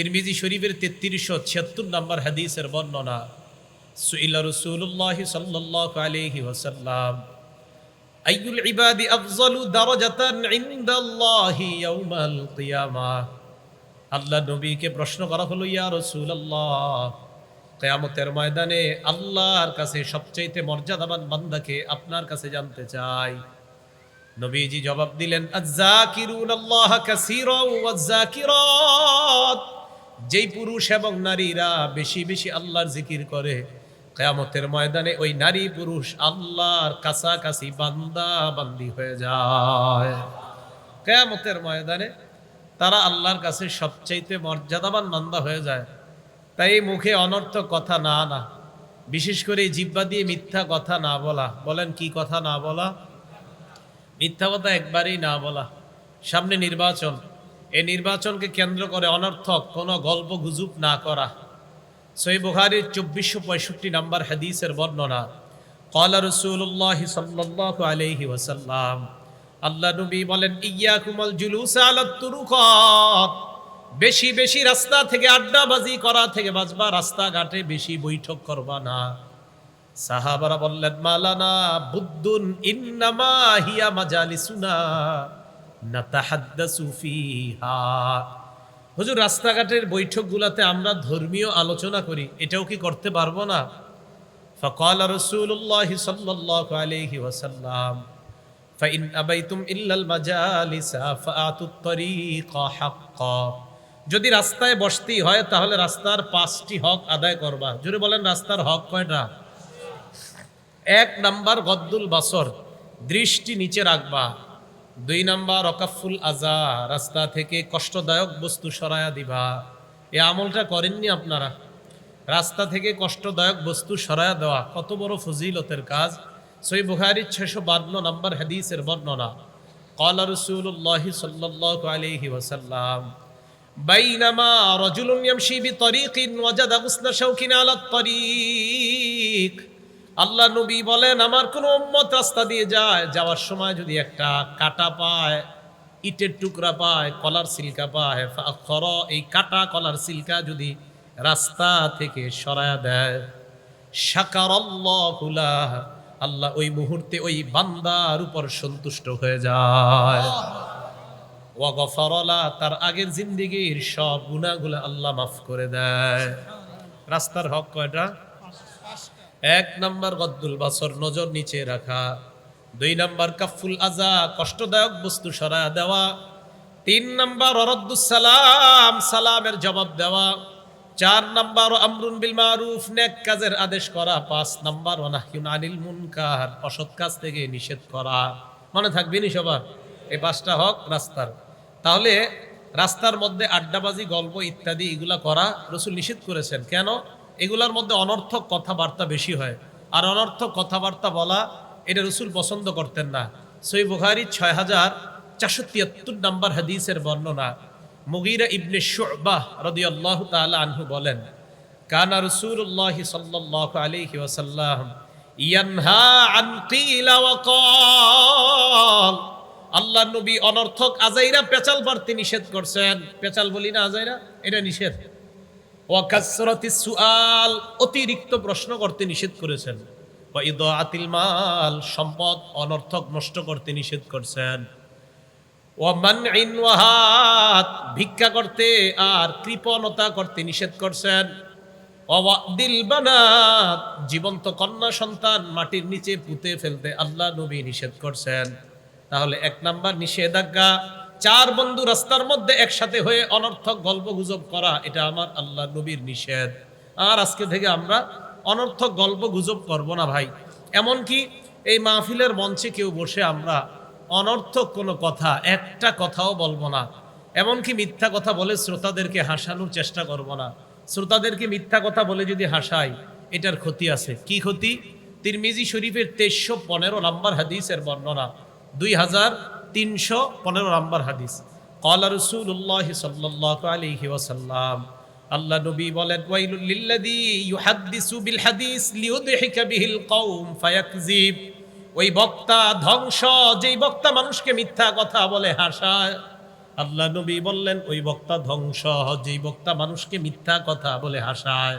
তিরমিজি শরীফের তেত্রিশশো ছিয়াত্তর নম্বর হাদিসের বর্ণনা, সুইলা রসুল্লাহ সাল্লাহ আলহি ওসাল্লাম আইয়ুল ইবাদি আফজলু দারাজাতান ইনদাল্লাহি ইয়াউমাল কিয়ামাহ আল্লাহ নবীকে প্রশ্ন করা হলো, ইয়া রাসূলুল্লাহ, কিয়ামতের ময়দানে আল্লাহর কাছে সবচাইতে মর্যাদাবান বান্দাকে আপনার কাছে জানতে চাই নবীজি জবাব দিলেন আল্লাহ কাসীরা ওয়াজ-জাকিরাত যেই পুরুষ এবং নারীরা বেশি বেশি আল্লাহর জিকির করে, কেয়ামতের ময়দানে ওই নারী পুরুষ আল্লাহর কাছাকাছি বান্দা বান্দি হয়ে যায়। কেয়ামতের ময়দানে তারা আল্লাহর কাছে সবচাইতে মর্যাদাবান বান্দা হয়ে যায়। তাই মুখে অনর্থক কথা না না বিশেষ করে জিব্বা দিয়ে মিথ্যা কথা না বলা। বলেন, কি কথা না বলা? মিথ্যা কথা একবারেই না বলা। সামনে নির্বাচন এই নির্বাচনকে কেন্দ্র করে অনর্থক কোনো গল্প গুজব না করা। সই বুখারির চব্বিশশো পঁয়ষট্টি নাম্বার হাদিসের বর্ণনা কলা রসুল্লাহ সাল্লাহ আলহি ওসাল্লাম আল্লাহ নবী বলেন ইয়া কুমল জুলুস আলাতুরুকত বেশি বেশি রাস্তা থেকে আড্ডাবাজি করা থেকে বাজবা রাস্তাঘাটে বেশি বৈঠক করবা না। সাহাবারা বললেন, মালানা বুদ্দুন ইন্নামা হিয়া মাজালিসুনা হুজুর রাস্তাঘাটের বৈঠকগুলোতে আমরা ধর্মীয় আলোচনা করি এটাও কি করতে পারবো না فقال رسول الله صلى الله عليه وسلم فإن أبيتم إلا المجالس فآتوا الطريق حقا যদি রাস্তায় বসতেই হয় তাহলে রাস্তার পাঁচটি হক আদায় করবা জোরে বলেন রাস্তার হক কয়টা এক নাম্বার গদ্দুল বাসর দৃষ্টি নিচে রাখবা দুই নাম্বার অকাফুল আজা রাস্তা থেকে কষ্টদায়ক বস্তু সরায়া দিবা এ আমলটা করেননি আপনারা রাস্তা থেকে কষ্টদায়ক বস্তু সরায়া দেওয়া কত বড় ফজিলতের কাজ সই বুখারির ছয়শো বান্ন নম্বর হাদিসের বর্ণনা قال رسول الله صلى الله عليه وسلم بينما رجل يمشي بطريق وجد غصن شوك على الطريق আল্লাহ নবী বলেন, আমার কোন উম্মত রাস্তা দিয়ে যায়, যাওয়ার সময় যদি একটা কাটা পায়, ইটের টুকরা পায়, কলার সিলকা পায় খর, এই কাটা কলার সিলকা যদি রাস্তা থেকে সরায়া দেয় সাকার আল্লাহ ওই মুহূর্তে ওই বান্দার উপর সন্তুষ্ট হয়ে যায়। ওয়াগফরলা তার আগের জিন্দিগির সব গুণাগুলো আল্লাহ মাফ করে দেয়। রাস্তার হক কয়টা? এক নাম্বার গদ্দুল বাসর নজর নিচে রাখা। দুই নাম্বার কাফুল আজা, কষ্টদায়ক বস্তু সরা দেওয়া। তিন নাম্বার সালাম সালামের জবাব দেওয়া। চার নাম্বার আমরুন বিল মারুফ, নেক কাজের আদেশ করা। পাঁচ নাম্বার অনাহিউন আনিল মুনকার, অসৎ কাজ থেকে নিষেধ করা। মনে থাকবে নি সবার? এই পাঁচটা হক রাস্তার। তাহলে রাস্তার মধ্যে আড্ডাবাজি, গল্প ইত্যাদি এগুলা করা রসুল নিষেধ করেছেন। কেন? এগুলার মধ্যে অনর্থক কথাবার্তা বেশি হয়। আর অনর্থক কথাবার্তা বলা, এটা রসুল পছন্দ করতেন না। সই বুখারি ছয় হাজার চারশো তিয়াত্তর নাম্বার হাদিসের বর্ণনা। মুগিরা ইবনে শুবাহ রদিয়াল্লাহু তাআলা আনহু বলেন, কানা রাসূলুল্লাহ সাল্লাল্লাহু আলাইহি ওয়াসাল্লাম ইয়ানহা আল্লাহ নবী অনর্থক আজাইরা পেচাল বাড়তে নিষেধ করছেন। পেচাল বলি না আজাইরা, এটা নিষেধ। ওয়াকাসরতি সুআল, অতিরিক্ত প্রশ্ন করতে নিষেধ করেছেন। ওয়া ইদাআতিল মাল, সম্পদ অনর্থক নষ্ট করতে নিষেধ করছেন। ওয়াহাত ভিক্ষা করতে আর কৃপণতা করতে নিষেধ করছেন। দিল বানাত, জীবন্ত কন্যা সন্তান মাটির নিচে পুঁতে ফেলতে আল্লাহ নবী নিষেধ করছেন। তাহলে এক নাম্বার নিষেধাজ্ঞা চার বন্ধু রাস্তার মধ্যে একসাথে হয়ে অনর্থক গল্প গুজব করা, এটা আমার আল্লাহ নবীর নিষেধ। আর আজকে থেকে আমরা অনর্থক গল্প গুজব করব না ভাই। এমনকি এই মাহফিলের মঞ্চে কেউ বসে আমরা অনর্থক কোনো কথা, একটা কথাও বলব না। এমনকি মিথ্যা কথা বলে শ্রোতাদেরকে হাসানোর চেষ্টা করব না। শ্রোতাদেরকে মিথ্যা কথা বলে যদি হাসাই, এটার ক্ষতি আছে। কি ক্ষতি? তিরমিজি শরীফের তেইশশো পনেরো নাম্বার হাদিসের বর্ণনা। দুই হাজার তিনশো পনেরো নাম্বার হাদিস। কলা রসুল্লাহ সাল্লাহ আলহি ওয়াসাল্লাম, আল্লাহ নবী বলেন, ওয়াইলুল লিল্লাযী ইউহাদ্দিসু বিল হাদিস লিউদহিকা বিহিল কওম ফায়াকযিব। ওই বক্তা ধ্বংস, যেই বক্তা মানুষকে মিথ্যা কথা বলে হাসায়। আল্লাহ নবী বললেন, ওই বক্তা ধ্বংস, যেই বক্তা মানুষকে মিথ্যা কথা বলে হাসায়।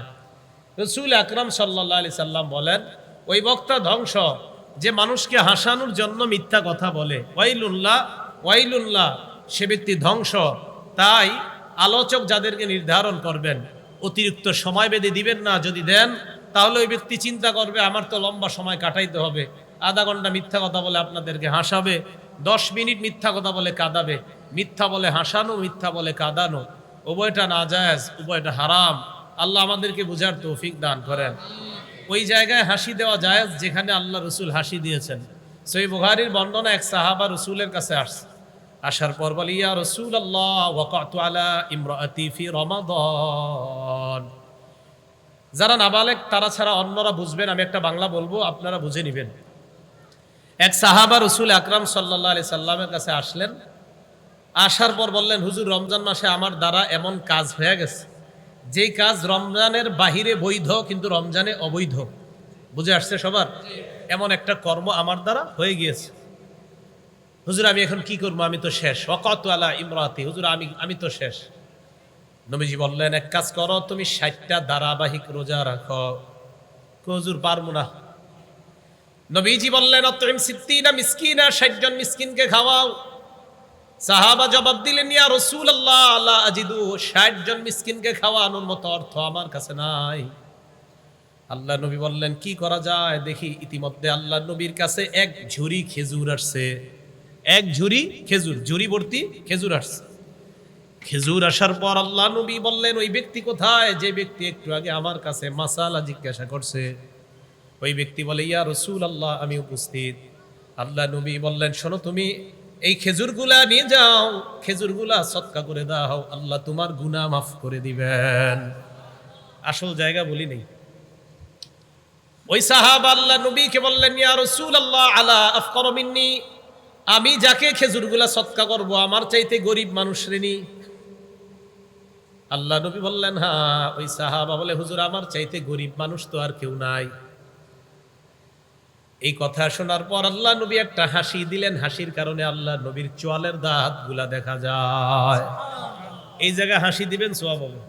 রসুল আকরাম সাল্লাহ আলি সাল্লাম বলেন, ওই বক্তা ধ্বংস যে মানুষকে হাসানোর জন্য মিথ্যা কথা বলে। ওয়াইলুল্লাহ ওয়াইলুল্লাহ, সে ব্যক্তি ধ্বংস। তাই আলোচক যাদেরকে নির্ধারণ করবেন, অতিরিক্ত সময় বেঁধে দিবেন না, যদি দেন, তাহলে ওই ব্যক্তি চিন্তা করবে, আমার তো লম্বা সময় কাটাইতে হবে। আধা ঘণ্টা মিথ্যা কথা বলে আপনাদেরকে হাসাবে, দশ মিনিট মিথ্যা কথা বলে কাঁদাবে। মিথ্যা বলে হাসানো, মিথ্যা বলে কাঁদানো। উভয়টা না জায়েজ উভয়টা হারাম। আল্লাহ আমাদেরকে বুঝার তৌফিক দান করেন। ওই জায়গায় হাসি দেওয়া যায় যেখানে আল্লাহ রসুল হাসি দিয়েছেন। সেই বুহারির বর্ণনা এক সাহাবা রসুলের কাছে আসছে। আসার পর বলি, ইয়া রসুল আল্লাহ ওয়াকাতু আলা যারা নাবালেক, তারা ছাড়া অন্যরা বুঝবেন, আমি একটা বাংলা বলব, আপনারা বুঝে নেবেন। এক সাহাবা রসুল আকরাম সাল্লাহ আলি সাল্লামের কাছে আসলেন। আসার পর বললেন, হুজুর, রমজান মাসে আমার দ্বারা এমন কাজ হয়ে গেছে। যেই কাজ রমজানের বাহিরে বৈধ, কিন্তু রমজানে অবৈধ। বুঝে আসছে সবার? এমন একটা কর্ম আমার দ্বারা হয়ে গিয়েছে। হুজুর, আমি এখন কি করব? আমি তো শেষ। অকত আলা ইমরাতি। হুজুর, আমি আমি তো শেষ। নবীজি বললেন, এক কাজ করো, তুমি ষাটটা ধারাবাহিক রোজা রাখো। হুজুর, পারব না। নবীজি বললেন, অতরিম সিদ্দিনা, মিসকিনা, ষাট জন মিসকিনকে খাওয়াও। সাহাবা জবাব দিলেন, ইয়া রসুল আল্লাহ আল্লাহ আজিদু, ষাট জন মিসকিনকে খাওয়ানোর মতো অর্থ আমার কাছে নাই। আল্লাহ নবী বললেন, কি করা যায়? দেখি, ইতিমধ্যে আল্লাহ নবীর কাছে এক ঝুরি খেজুর আসছে। এক ঝুরি খেজুর ঝুরি ভর্তি খেজুর আসছে। খেজুর আসার পর আল্লাহ নবী বললেন, ওই ব্যক্তি কোথায়? যে ব্যক্তি একটু আগে আমার কাছে মাসালা জিজ্ঞাসা করছে। ওই ব্যক্তি বলে, ইয়া রসুল আল্লাহ আমি উপস্থিত। আল্লাহ নবী বললেন, শোনো তুমি এই খেজুরগুলা নিয়ে যাও, খেজুরগুলা সৎকা করে দাও, আল্লাহ তোমার গুনাহ মাফ করে দিবেন। আসল জায়গা বলি নেই। ওই সাহাব আল্লাহ নবীকে বললেন, ইয়া রসুল আল্লাহ আলা আফকর মিন্নি? আমি যাকে খেজুরগুলা সৎকা করব, আমার চাইতে গরিব মানুষ শ্রেণি আল্লাহ নবী বললেন হ্যাঁ। ওই সাহাবা বলে, হুজুর, আমার চাইতে গরিব মানুষ তো আর কেউ নাই। এই কথা শোনার পর আল্লাহ নবী একটা হাসি দিলেন। হাসির কারণে আল্লাহ নবীর চোয়ালের দাঁতগুলা দেখা যায়। এই জায়গায় হাসি দিবেন সোয়াব হবে।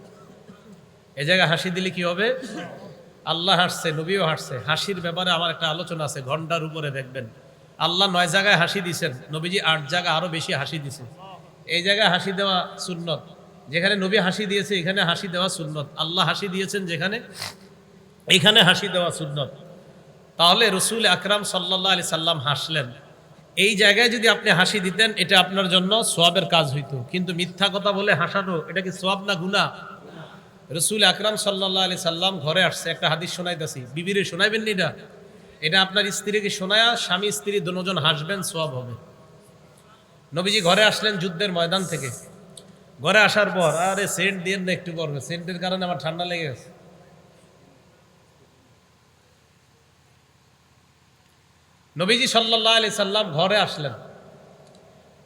এই জায়গায় হাসি দিলে কি হবে? আল্লাহ হাসছে, নবীও হাসছে। হাসির ব্যাপারে আমার একটা আলোচনা আছে, ঘণ্টার উপরে দেখবেন। আল্লাহ নয় জায়গায় হাসি দিছেন নবীজি আট জায়গায় আরও বেশি হাসি দিছে এই জায়গায় হাসি দেওয়া সুন্নত। যেখানে নবী হাসি দিয়েছে, এখানে হাসি দেওয়া সুন্নত। আল্লাহ হাসি দিয়েছেন যেখানে, এখানে হাসি দেওয়া সুন্নত। তাহলে রসুল আকরাম সাল্লাহ আলি সাল্লাম হাসলেন। এই জায়গায় যদি আপনি হাসি দিতেন, এটা আপনার জন্য সোয়াবের কাজ হইতো। কিন্তু মিথ্যা কথা বলে হাসানো, এটা কি সোয়াব না গুণা রসুল আকরাম সাল্লাহ আলি সাল্লাম ঘরে আসছে, একটা হাদিস শোনাইতেছি। বিবিরে শোনাইবেন এটা? এটা আপনার স্ত্রীকে শোনায়া স্বামী, স্ত্রী দুজন হাসবেন, সোয়াব হবে। নবীজি ঘরে আসলেন যুদ্ধের ময়দান থেকে। ঘরে আসার পর, আরে সেন্ট দিয়ে না একটু করবে সেন্টের কারণে আমার ঠান্ডা লেগে গেছে। নবীজি সাল্লাহ আলি সাল্লাম ঘরে আসলেন।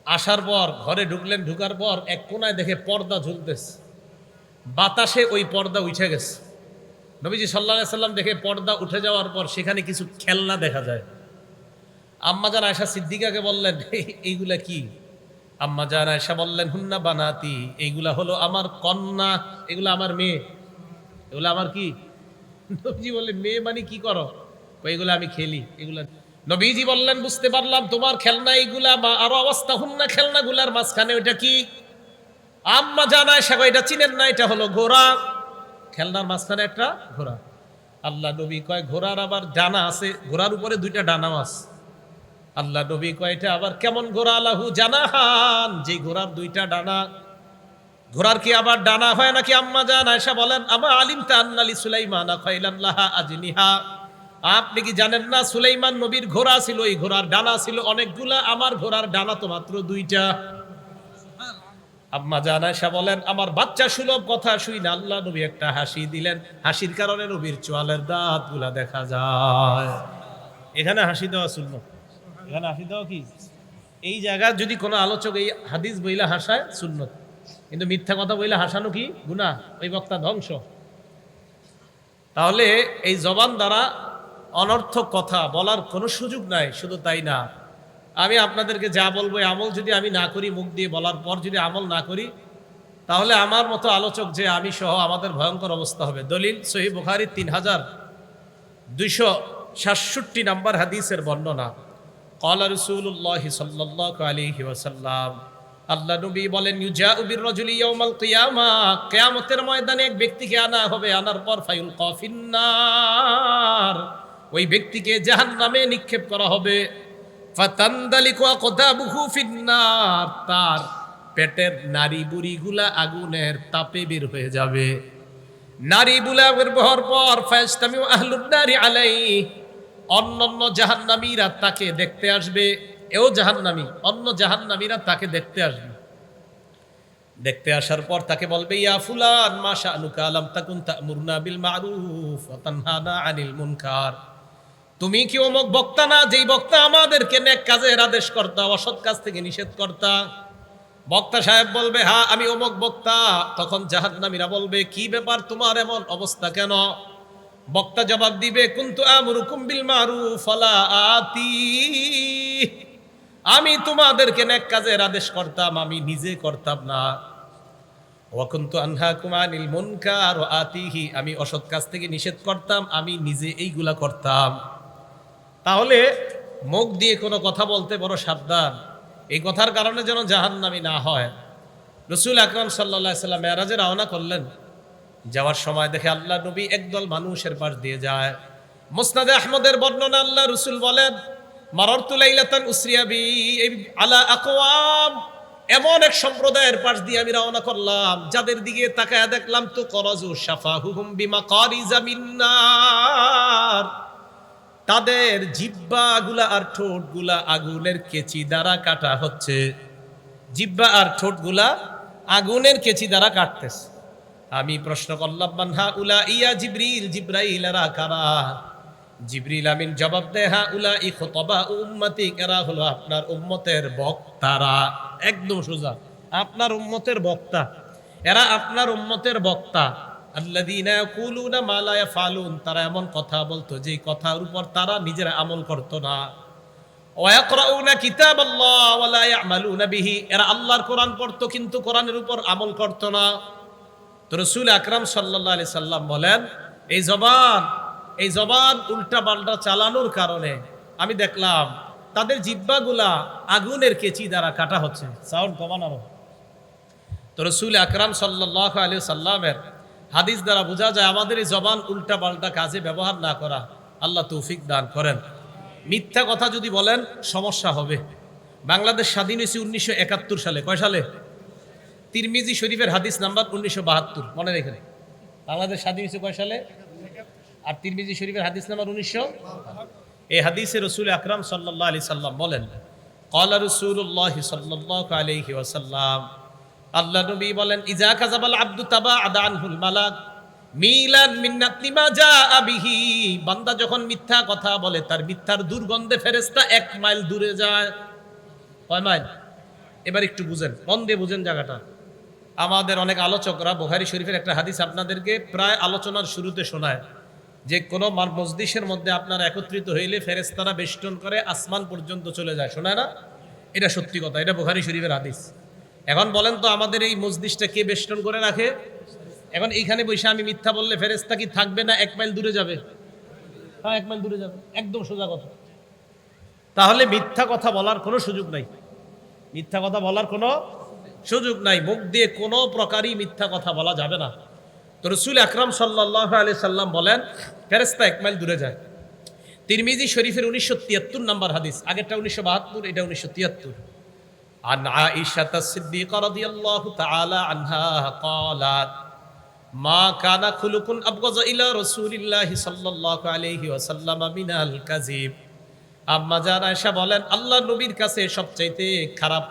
আসার পর, ঘরে ঢুকলেন, ঢুকার পর এক কোনায় দেখে পর্দা ঝুলতেছে। বাতাসে ওই পর্দা উঠে গেছে। নবীজি সাল্লাহ সাল্লাম দেখে পর্দা উঠে যাওয়ার পর সেখানে কিছু খেলনা দেখা যায়। আম্মা জান আয়সা সিদ্দিকাকে বললেন "এই- এইগুলা কি? আম্মা জান আয়সা বললেন, হুন্না বানাতি, এইগুলা হলো আমার কন্যা, এগুলো আমার মেয়ে। এগুলো আমার কি? নবীজি বললেন, মেয়ে মানে কি করো? এগুলো আমি খেলি, এগুলা নবীজি বললেন, বুঝতে পারলাম তোমার খেলনা এইগুলা বা আরও অবস্থা হুন হুন্না খেলনাগুলার মাঝখানে ওইটা কি? আম্মা জানায়, সাগো, এটা চিনেন না, এটা হলো ঘোড়া। খেলনার মাঝখানে একটা ঘোড়া। আল্লাহ নবী কয়, ঘোড়ার আবার ডানা আছে, ঘোড়ার উপরে দুইটা ডানাও আছে। আল্লাহ নবী কয়, এটা আবার কেমন ঘোড়া? আলাহু জানাহান যে ঘোড়ার দুইটা ডানা। ঘোড়ার কি আবার ডানা হয় নাকি? আম্মা জান আয়সা বলেন, আমা আলিম তান্নালি সুলাইমান খৈলাল্লাহা আজনিহা। আপনি কি জানেন না, সুলাইমান নবীর ঘোড়া ছিল, এই ঘোড়ার ডানা ছিল, অনেকগুলা, আমার ঘোড়ার ডানা তো মাত্র দুইটা। আম্মা জান আয়সা বলেন, আমার বাচ্চা সুলভ কথা শুই না আল্লাহ নবী একটা হাসি দিলেন। হাসির কারণে নবীর চোয়ালের দাঁতগুলা দেখা যায়। এখানে হাসি দেওয়া শূন্য এখানে হাসি দেওয়া কি? এই জায়গায় যদি কোনো আলোচক এই হাদিস বইলা হাসায়, সুন্নত। কিন্তু মিথ্যা কথা বইলে হাসানো কি? গুণা ওই বক্তা ধ্বংস। তাহলে এই জবান দ্বারা অনর্থক কথা, বলার কোনো সুযোগ নাই, শুধু তাই না। আমি আপনাদেরকে যা বলব আমল যদি আমি না করি, মুখ দিয়ে বলার পর যদি আমল না করি, তাহলে আমার মতো আলোচক যে আমি সহ আমাদের ভয়ঙ্কর অবস্থা হবে। দলিল সহি বুখারি তিন হাজার দুইশো সাতষট্টি নাম্বার হাদিসের বর্ণনা। কলা রসুল্লাহ সাল্লাহ আলিহি ওয়াসাল্লাম, আল্লাহ নবী বলেন ইউজা উবির রজুলি ইয়াউমাল কিয়ামা কিয়ামতের ময়দানে এক ব্যক্তিকে আনা হবে, আনার পর ফাইল কফিন্নার ওই ব্যক্তিকে জাহান্নামে নিক্ষেপ করা হবে। তার পেটের নারী বুড়িগুলা আগুনের তাপে বের হয়ে যাবে। নারী বুলা বের হওয়ার পর ফায়াস্তামিউ আহলুন নারি আলাই অন্যান্য জাহান্নামীরা তাকে দেখতে আসবে। এও জাহান্নামী, অন্য জাহান্নামীরা তাকে দেখতে আসবে। দেখতে আসার পর তাকে বলবে, ইয়া ফুলান মা শানুকা আলাম তাকুন তা'মুরনা বিল মারুফ ওয়া তানহানা আনিল মুনকার। তুমি কি অমুক বক্তা না? যেই বক্তা আমাদেরকে নেক কাজের আদেশ করতা, অসৎ কাজ থেকে নিষেধ করতা। বক্তা সাহেব বলবে হ্যাঁ আমি অমুক বক্তা। তখন জাহান্নামীরা বলবে, কি ব্যাপার তোমার এমন অবস্থা কেন? বক্তা জবাব দিবে, কুন্তু বিল আতি। আমি তোমাদেরকে নেক কাজের আদেশ করতাম, আমি নিজে করতাম না। ওয়াকুন্তু আনহাকুম আনিল মুনকার আতিহি, আমি অসৎ কাজ থেকে নিষেধ করতাম, আমি নিজে এইগুলা করতাম। তাহলে মুখ দিয়ে কোনো কথা বলতে বড় সাবধান। এই কথার কারণে যেন জাহান্নামি না হয়। রসুল আকরাম সাল্লা সাল্লাম মেয়ারাজে রওনা করলেন। যাওয়ার সময় দেখে আল্লাহ নবী একদল মানুষের পাশ দিয়ে যায়। মুসনাদে আহমদের বর্ণনা আল্লাহ রসুল বলেন মারতুলাইলাতান উসরিয়াবি আলা আকওয়াম। এমন এক সম্প্রদায়ের পাশ দিয়ে আমি রওনা করলাম। যাদের দিকে তাকায় দেখলাম, তো করজু সাফাহুহুম বিমা কারিজা মিন্নার। তাদের জিব্বাগুলা আর ঠোঁটগুলা আগুনের কেচি দ্বারা কাটা হচ্ছে। জিব্বা আর ঠোঁটগুলা আগুনের কেচি দ্বারা কাটতেছে। আমি প্রশ্ন করলাম মানহা উলা ইয়া জিব্রিল জিব্রাইলেরা কারা? জিব্রিল আমিন জবাব দেয়, হা উলা ই খতবা উম্মতি, এরা হলো আপনার উম্মতের বক্তারা। একদম সোজা, আপনার উম্মতের বক্তা। এরা আপনার উম্মতের বক্তা। আল্লাযীনা ইয়াকুলুনা মা লা ইয়াফালুন, তারা এমন কথা বলতো যে কথার উপর তারা নিজেরা আমল করতো না। ইয়ামালুনা বিহি, এরা আল্লাহর পড়তো, কিন্তু উপর আমল না। আকরাম বলেন, এই জবান এই জবান উল্টা পাল্টা চালানোর কারণে আমি দেখলাম তাদের জিব্বাগুলা আগুনের কেচি দ্বারা কাটা হচ্ছে। সাউন্ড কমানো তো রসুল আকরাম সাল্লাহ আলী সাল্লামের হাদিস দ্বারা বোঝা যায় আমাদের এই জবান উল্টা পাল্টা কাজে ব্যবহার না করা আল্লাহ তৌফিক দান করেন। মিথ্যা কথা যদি বলেন, সমস্যা হবে। বাংলাদেশ স্বাধীন হয়েছে উনিশশো একাত্তর সালে। কয় সালে? তিরমিজি শরীফের হাদিস নাম্বার উনিশশো বাহাত্তর। মনে রেখে বাংলাদেশ স্বাধীন হয়েছে কয় সালে? আর তিরমিজি শরীফের হাদিস নাম্বার উনিশশো? এই হাদিসে রসুল আকরাম সাল্লাহ আলি সাল্লাম বলেন কলা রসুল্লাহ সাল্লাহ আলহি ওয়াসাল্লাম আল্লাহ নবী বলেন, ইজা কাজাবাল আব্দু তাবা আদানহুল মালাক, মিলান মিন্নাতনি মা যা আবিহি বান্দা যখন মিথ্যা কথা বলে, তার মিথ্যার দুর্গন্ধে ফেরেস্তা এক মাইল দূরে যায়। কয় মাইল? এবার একটু বুঝেন, মন বুঝেন জায়গাটা। আমাদের অনেক আলোচকরা বোহারি শরীফের একটা হাদিস আপনাদেরকে প্রায় আলোচনার শুরুতে শোনায়, যে কোনো মসজিষের মধ্যে আপনারা একত্রিত হইলে ফেরেস্তারা বেষ্টন করে আসমান পর্যন্ত চলে যায়। শোনায় না? এটা সত্যি কথা, এটা বোহারি শরীফের হাদিস। এখন বলেন তো আমাদের এই মসজিদটা কে বেষ্টন করে রাখে? এখন এইখানে বসে আমি মিথ্যা বললে ফেরেস্তা কি থাকবে না এক মাইল দূরে যাবে? হ্যাঁ এক মাইল দূরে যাবে। একদম সোজা কথা। তাহলে মিথ্যা কথা বলার কোনো সুযোগ নাই। মিথ্যা কথা বলার কোনো সুযোগ নাই। মুখ দিয়ে কোনো প্রকারই মিথ্যা কথা বলা যাবে না। তো রসুল আকরাম সাল্লাহ আলি সাল্লাম বলেন ফেরেস্তা এক মাইল দূরে যায়। তিরমিজি শরীফের উনিশশো তিয়াত্তর নাম্বার হাদিস। আগেরটা উনিশশো বাহাত্তর, এটা উনিশশো তিয়াত্তর। عن عائشة الصديقة رضي الله تعالى عنها قالت ما كان خلق أبغض إلى رسول الله صلى الله عليه وسلم من الكذب আম্মা জান আয়েশা বলেন আল্লাহ নবীর কাছে সবচাইতে খারাপ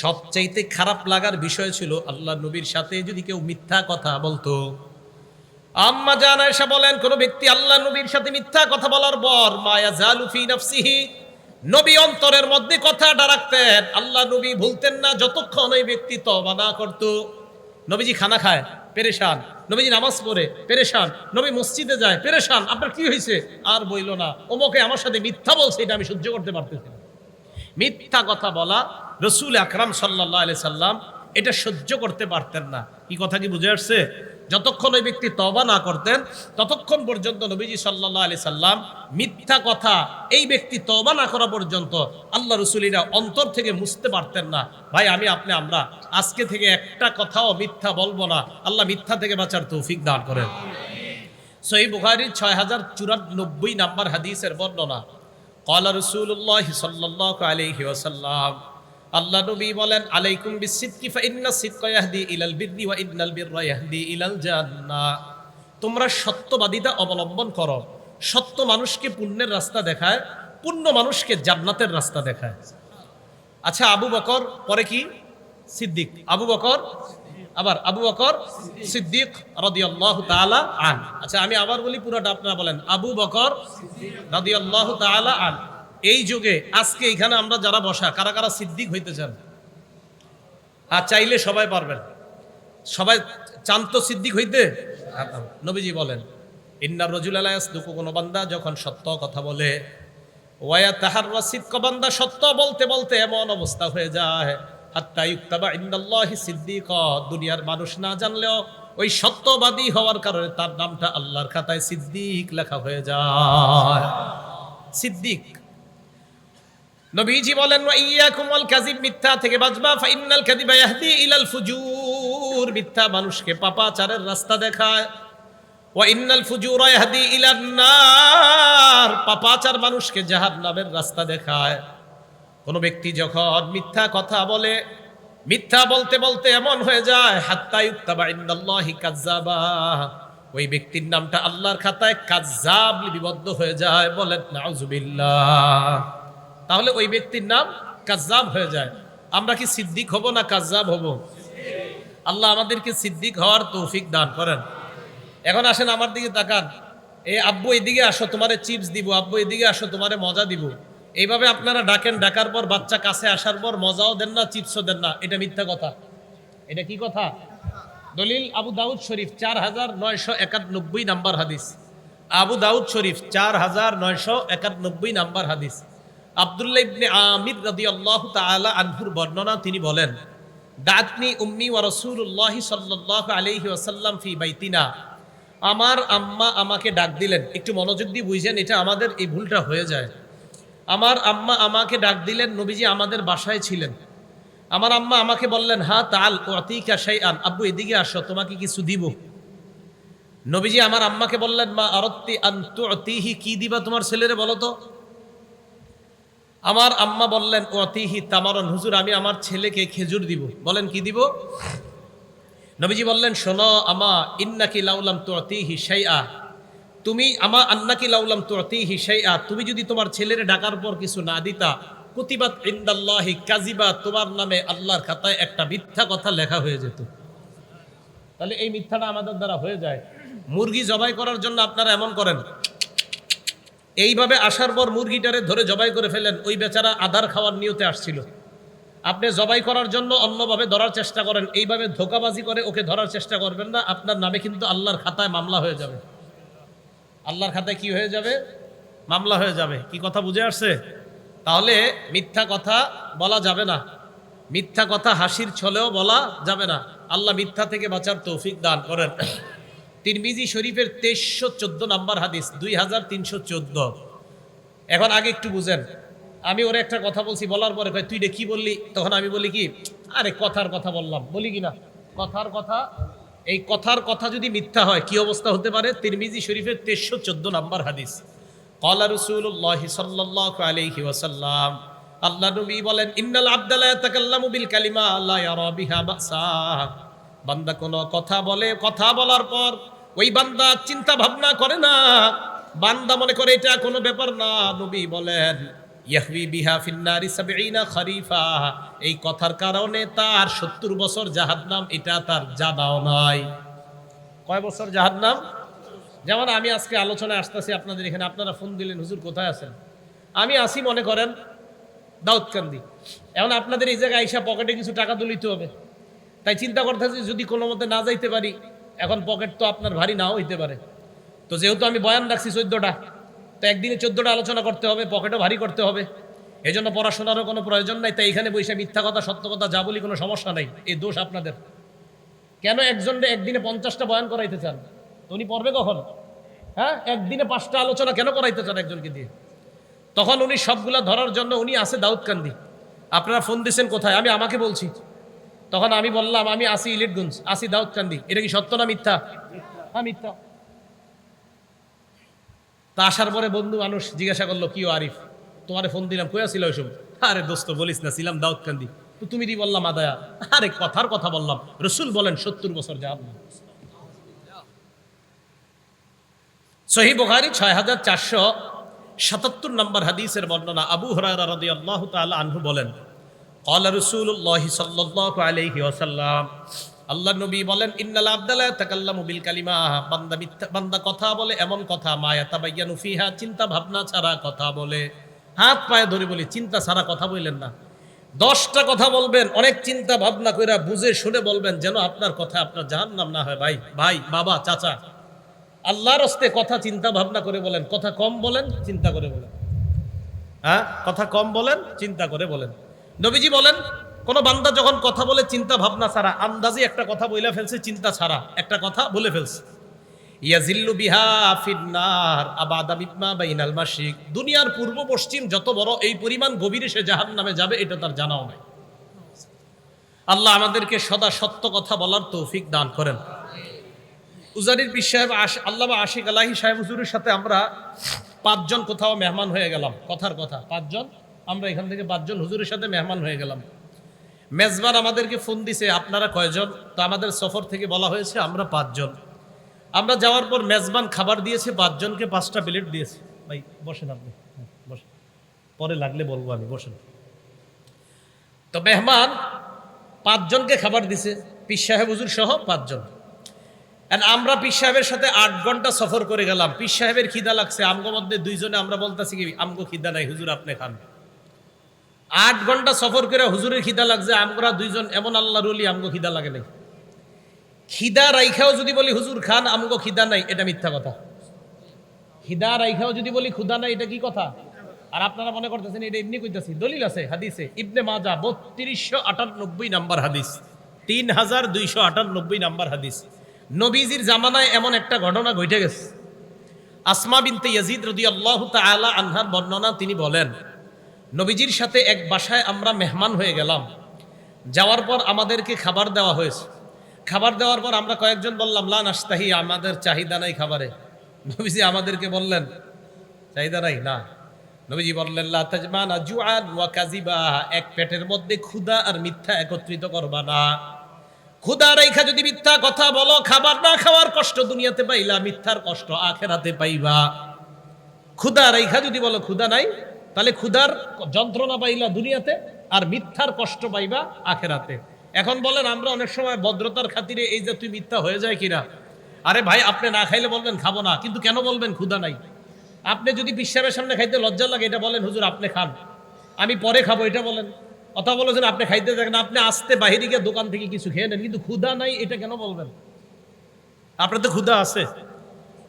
সবচাইতে খারাপ লাগার বিষয় ছিল আল্লাহ নবীর সাথে যদি কেউ মিথ্যা কথা বলতো আম্মা জান আয়েশা বলেন কোন ব্যক্তি আল্লাহ নবীর সাথে মিথ্যা কথা বলার পর মায়া জালুফি নফসিহি নবী অন্তরের মধ্যে কথাটা রাখতেন, আল্লাহ নবী ভুলতেন না, যতক্ষণ ওই ব্যক্তি তবা না করতো। নবীজি খানা খায়, পেরেশান। নবীজি নামাজ পড়ে, পেরেশান। নবী মসজিদে যায়, পেরেশান। আপনার কি হয়েছে? আর বইল না। ওমকে আমার সাথে মিথ্যা বলছে, এটা আমি সহ্য করতে পারতেছি মিথ্যা কথা বলা, রসুল আকরাম সাল্লাহ আলি সাল্লাম এটা সহ্য করতে পারতেন না। কি কথা কি বুঝে আসছে? যতক্ষণ ওই ব্যক্তি তবা না করতেন, ততক্ষণ পর্যন্ত নবীজি সাল্লাহ আলি সাল্লাম মিথ্যা কথা এই ব্যক্তি তবা না করা পর্যন্ত আল্লাহ রসুলিরা অন্তর থেকে মুছতে পারতেন না। ভাই, আমি, আপনি, আমরা আজকে থেকে একটা কথাও মিথ্যা বলব না। আল্লাহ মিথ্যা থেকে বাঁচার তৌফিক দান করেন। সহি বুখারির ছয় হাজার চুরানব্বই নাম্বার হাদিসের বর্ণনা কলা রসুল্লাহ সাল্লাহ আলি ওসাল্লাম আল্লাহ নবী বলেন, আলাইকুম বিসিদকি ফাইন্না সিদকা ইয়াহদি ইলাল বিররি ওয়া ইন্নাল বিররা ইয়াহদি ইলাল জান্নাহ তোমরা সত্যবাদিতা অবলম্বন করো। সত্য মানুষকে পুণ্যের রাস্তা দেখায়, পুণ্য মানুষকে জান্নাতের রাস্তা দেখায়। আচ্ছা আবু বকর, পরে কি? সিদ্দিক। আবু বকর, আবার আবু বকর, সিদ্দিক রাদিয়াল্লাহু তাআলা আন। আচ্ছা আমি আবার বলি পুরোটা, আপনারা বলেন, আবু বকর রাদিয়াল্লাহু তাআলা আন। এই যুগে, আজকে এখানে আমরা যারা বসা, কারা কারা সিদ্দিক হইতে চান? আর চাইলে সবাই পারবেন। সবাই চান তো সিদ্দিক হইতে? নবীজি বলেন ইন্নার রজুল আলায়াস দুকু কোনো বান্দা যখন সত্য কথা বলে, ওয়া তাহার সিদ্ক বান্দা সত্য বলতে বলতে এমন অবস্থা হয়ে যায়। হাত্তা ইউক্তাবা ইন্দাল্লাহি সিদ্দিক, দুনিয়ার মানুষ না জানলেও ওই সত্যবাদী হওয়ার কারণে তার নামটা আল্লাহর খাতায় সিদ্দিক লেখা হয়ে যায়। সিদ্দিক নবীজি বলেন, ওয়া ইয়াকুম আল মিথ্যা থেকে বাঁচবা। ফা ইন্নাল কাযিবা ইয়াহদি ইলাল ফুজুর। মিথ্যা মানুষকে পাপাচারের রাস্তা দেখায়। ওয়া ইন্নাল ফুজুরা ইয়াহদি ইলান নার। পাপাচার মানুষকে জাহান্নামের রাস্তা দেখায়। কোন ব্যক্তি যখন মিথ্যা কথা বলে, মিথ্যা বলতে বলতে এমন হয়ে যায়, হাত্তা ইউক্তাবা ইন্দাল্লাহি কাজ্জাবা ওই ব্যক্তির নামটা আল্লাহর খাতায় কাজ্জাব লিপিবদ্ধ হয়ে যায়। বলেন, নাউজুবিল্লাহ তাহলে ওই ব্যক্তির নাম কাজ্জাব হয়ে যায়। আমরা কি সিদ্দিক হব না কাজ্জাব হব? আল্লাহ আমাদেরকে সিদ্দিক হওয়ার তৌফিক দান করেন। এখন আসেন আমার দিকে তাকান। এ, আব্বু, এদিকে আসো, তোমারে চিপস দিব। আব্বু, এদিকে আসো, তোমারে মজা দিব। এইভাবে আপনারা ডাকেন, ডাকার পর বাচ্চা কাছে আসার পর মজাও দেন না, চিপসও দেন না। এটা মিথ্যা কথা। এটা কি কথা? দলিল, আবু দাউদ শরীফ, চার হাজার নয়শো একানব্বই নাম্বার হাদিস। আবু দাউদ শরীফ, চার হাজার নয়শো একানব্বই নাম্বার হাদিস। আবদুল্লাহ ইবনে আমির রাদিয়াল্লাহু তাআলা আনহুর বর্ণনা তিনি বলেন, দাতনি উম্মি ওয়া রাসূলুল্লাহি সাল্লাল্লাহু আলাইহি ওয়াসাল্লাম ফি বাইতিনা। আমার আম্মা আমাকে ডাক দিলেন, একটু মনোযোগ দিয়ে বুঝেন, এটা আমাদের এই ভুলটা হয়ে যায়। আমার আম্মা আমাকে ডাক দিলেন, নবীজি আমাদের বাসায় ছিলেন। আমার আম্মা আমাকে বললেন, হা তাল ও অতিকা আন আব্বু এদিকে আসো, তোমাকে কিছু দিব। নবীজি আমার আম্মাকে বললেন, মা আরত্তি আন্তু অতিহি কি দিবা তোমার ছেলেরে বলো তো? আমার আম্মা বললেন অতিহি তামারন হুজুর, আমি আমার ছেলেকে খেজুর দিব। বলেন, কি দিব? নবীজি বললেন, শোনো, আমা ইন্নাকি লাউলাম তো অতিহি শাইআ। তুমি আমা আন্নাকি লাউলাম তো অতিহি শাইআ। তুমি যদি তোমার ছেলের ডাকার পর কিছু না দিতা, কুতিবাত ইন্দাল্লাহি কাজিবা তোমার নামে আল্লাহর খাতায় একটা মিথ্যা কথা লেখা হয়ে যেত। তাহলে এই মিথ্যাটা আমাদের দ্বারা হয়ে যায়। মুরগি জবাই করার জন্য আপনারা এমন করেন এইভাবে আসার পর মুরগিটারে ধরে জবাই করে ফেলেন ওই বেচারা আধার খাওয়ার নিয়তে আসছিল। আপনি জবাই করার জন্য অন্যভাবে ধরার চেষ্টা করেন। এইভাবে ধোকাবাজি করে ওকে ধরার চেষ্টা করবেন না। আপনার নামে কিন্তু আল্লাহর খাতায় মামলা হয়ে যাবে। আল্লাহর খাতায় কি হয়ে যাবে? মামলা হয়ে যাবে। কি কথা বুঝে আসছে? তাহলে মিথ্যা কথা বলা যাবে না। মিথ্যা কথা হাসির ছলেও বলা যাবে না। আল্লাহ মিথ্যা থেকে বাঁচার তৌফিক দান করেন। তিরমিজি শরীফের তেইশশো চোদ্দ নাম্বার হাদিস দুই হাজার তিনশো চোদ্দ। এখন আগে একটু বুঝেন। আমি ওর একটা কথা বলছি বলার পরে কয়, তুই রে কি বললি? তখন আমি বলি কি আরে কথার কথা বললাম। বলি কি না কথার কথা এই কথার কথা যদি মিথ্যা হয় কি অবস্থা হতে পারে? তিরমিজি শরীফের তেইশশো চোদ্দ নাম্বার হাদিস। কলা রসুল্লাহ সাল্লাহ আলাইহি ওয়াসাল্লাম আল্লাহ নবী বলেন ইন্নাল আব্দালা ইয়াতাকাল্লামু বিল কালিমা বাসা। বান্দা কোনো কথা বলে কথা বলার পর ওই বান্দা চিন্তা ভাবনা করে না। বান্দা মনে করে এটা কোনো ব্যাপার না, নবী বলেন ইয়াহবি বিহা ফিন্নারি সাবঈনা খরিফা। এই কথার কারণে তার সত্তর বছর জাহান্নাম, এটা তার জানাও নাই। কয় বছর জাহান্নাম? যেমন আমি আজকে আলোচনায় আসতেছি আপনাদের এখানে, আপনারা ফোন দিলেন, হুজুর কোথায় আছেন? আমি আসি, মনে করেন, দাউদকান্দি। এখন আপনাদের এই জায়গায় আইসা পকেটে কিছু টাকা তুলিতে হবে। তাই চিন্তা করতেছি, যদি কোনো মতে না যাইতে পারি এখন পকেট তো আপনার ভারী নাও হইতে পারে। তো যেহেতু আমি বয়ান রাখছি চোদ্দোটা, তো একদিনে চোদ্দোটা আলোচনা করতে হবে পকেটও ভারী করতে হবে। এই জন্য পড়াশোনারও কোনো প্রয়োজন নাই, তাই এখানে বসে মিথ্যা কথা, সত্য কথা যা বলি কোনো সমস্যা নাই, এই দোষ আপনাদের। কেন একজন একদিনে পঞ্চাশটা বয়ান করাইতে চান? তো উনি পড়বে কখন? হ্যাঁ একদিনে পাঁচটা আলোচনা কেন করাইতে চান একজনকে দিয়ে? তখন উনি সবগুলা ধরার জন্য উনি আছে দাউদকান্দি। আপনারা ফোন দিয়েছেন কোথায়? আমি আমাকে বলছি। তখন আমি বললাম, আমি আসি ইলিটগঞ্জ, আসি দাউদকান্দি। এটা কি সত্য না মিথ্যা? হ্যাঁ মিথ্যা। তা আসার পরে বন্ধু মানুষ জিজ্ঞাসা করল, কি ও আরিফ? তোমারে ফোন দিলাম, কই আসিল ওইসব আরে দোস্ত, বলিস না, ছিলাম দাউদকান্দি। তো তুমি দি বললাম আদায়া আরে, কথার কথা বললাম। রসুল বলেন, সত্তর বছর যাব সহি বুখারি ছয় হাজার চারশো সাতাত্তর নম্বর হাদিসের বর্ণনা আবু হরারা রদি আল্লাহ তাআলা আনহু বলেন কলা রসুল্লাহ সাল্লাহ আলহি আসাল্লাম আল্লাহ নবী বলেন, ইন্নাল আবদালা তাকাল্লাম মুবিল কালিমা। বান্দা মিথ্যা, বান্দা কথা বলে এমন কথা মায়া তাবাইয়ানু ফিহা। চিন্তা ভাবনা ছাড়া কথা বলে। হাত পায়ে ধরে বলি, চিন্তা ছাড়া কথা বললেন না। দশটা কথা বলবেন, অনেক চিন্তা ভাবনা কইরা বুঝে শুনে বলবেন, যেন আপনার কথা আপনার জাহান নাম না হয়। ভাই ভাই, বাবা, চাচা। আল্লাহর হস্তে কথা চিন্তা ভাবনা করে বলেন, কথা কম বলেন, চিন্তা করে বলেন। হ্যাঁ কথা কম বলেন, চিন্তা করে বলেন। নবীজি বলেন, কোন বান্দা যখন কথা বলে চিন্তা ভাবনা ছাড়া, আন্দাজি একটা কথা বইলা ফেলছে, চিন্তা ছাড়া। একটা কথা বলে ফেলছে। ইয়াজিল্লু বিহা ফিন্নার আবাদা মিম্মা বাইনাল মাশরিক। দুনিয়ার পূর্ব পশ্চিম যত বড় এই পরিমাণ গভীরে সে জাহান্নামে যাবে, এটা তার জানাও নাই। আল্লাহ আমাদেরকে সদা সত্য কথা বলার তৌফিক দান করেন। উজারির পীর সাহেব আশ আল্লামা আশিক আলাহি সাহেব হুজুরের সাথে আমরা পাঁচজন কোথাও মেহমান হয়ে গেলাম। কথার কথা, পাঁচজন? আমরা এখান থেকে পাঁচজন হুজুরের সাথে মেহমান হয়ে গেলাম। মেজবান আমাদেরকে ফোন দিছে আপনারা কয়জন? তো আমাদের সফর থেকে বলা হয়েছে আমরা পাঁচজন। আমরা যাওয়ার পর মেজবান খাবার দিয়েছে পাঁচজনকে পাঁচটা প্লেট দিয়েছে। ভাই বসেন আপনি। হ্যাঁ, বসেন। পরে লাগলে বলব আমি বসেন। তো মেহমান পাঁচজনকে খাবার দিছে পীর সাহেব হুজুর সহ পাঁচজন। And আমরা পীর সাহেবের সাথে আট ঘণ্টা সফর করে গেলাম। পীর সাহেবের খিদা লাগছে আমগো মধ্যে দুইজনে আমরা বলতেছি কি আমগো খিদা নাই হুজুর আপনি খান। আট ঘণ্টা সফর করে হুজুরের খিদা লাগছে, আমরা দুইজন, এমন আল্লাহ রুলি আমগো খিদা লাগে নাই। খিদা রাইখাও যদি বলি, হুজুর, খান, আমগো খিদা নাই, এটা মিথ্যা কথা। খিদা রাইখাও যদি বলি ক্ষুদা নাই, এটা কি কথা? আর আপনারা মনে করতেছেন, এটা এমনি কইতাছি? দলিল আছে, হাদিসে, ইবনে মাজা, বত্রিশশো আটানব্বই নাম্বার হাদিস। তিন হাজার দুইশো আটানব্বই নাম্বার হাদিস। নবীজির জামানায় এমন একটা ঘটনা ঘটে গেছে। আসমা বিনতে ইয়াজিদ রদি আল্লাহ তালা আনহার বর্ণনা তিনি বলেন নবীজির সাথে এক বাসায় আমরা মেহমান হয়ে গেলাম। যাওয়ার পর আমাদেরকে খাবার দেওয়া হয়েছে। খাবার দেওয়ার পর আমরা কয়েকজন বললাম, লা নাস্তাহি আমাদের চাহিদা নাই খাবারে। নবীজি আমাদেরকে বললেন, চাহিদা নাই? না। নবীজি বললেন, লা তাজমানা ওয়া কাযিবা, এক পেটের মধ্যে ক্ষুধা আর মিথ্যা একত্রিত করবা না। ক্ষুধা রেখা যদি মিথ্যা কথা বলো, খাবার না খাওয়ার কষ্ট দুনিয়াতে পাইলা, মিথ্যার কষ্ট আখেরাতে পাইবা। ক্ষুধা রেখা যদি বলো, ক্ষুধা নাই? তাহলে ক্ষুধার যন্ত্রণা পাইলা দুনিয়াতে আর মিথ্যার কষ্ট পাইবা আখেরাতে। এখন বলেন, আমরা অনেক সময় ভদ্রতার খাতিরে এই যে তুই মিথ্যা হয়ে যায় কিনা? আরে ভাই, আপনি না খাইলে বলবেন, খাব না। কিন্তু কেন বলবেন, ক্ষুধা নাই। আপনি যদি বিশ্বাসের সামনে খাইতে লজ্জা লাগে, এটা বলেন, হুজুর, আপনি খান। আমি পরে খাব, এটা বলেন। অথবা বলেছেন আপনি খাইতে থাকেন আপনি আসতে বাহিরে গিয়ে দোকান থেকে কিছু খেয়ে নেন। কিন্তু ক্ষুধা নাই, এটা কেন বলবেন? আপনার তো ক্ষুধা আছে।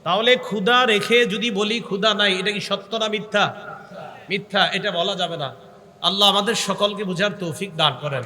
তাহলে ক্ষুধা রেখে যদি বলি ক্ষুধা নাই, এটা কি সত্য না মিথ্যা? মিথ্যা এটা বলা যাবে না। আল্লাহ আমাদের সকলকে বোঝার তৌফিক দান করেন।